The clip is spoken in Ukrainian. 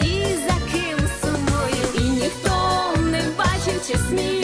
і за ким і ніхто не бачив, чи сміє.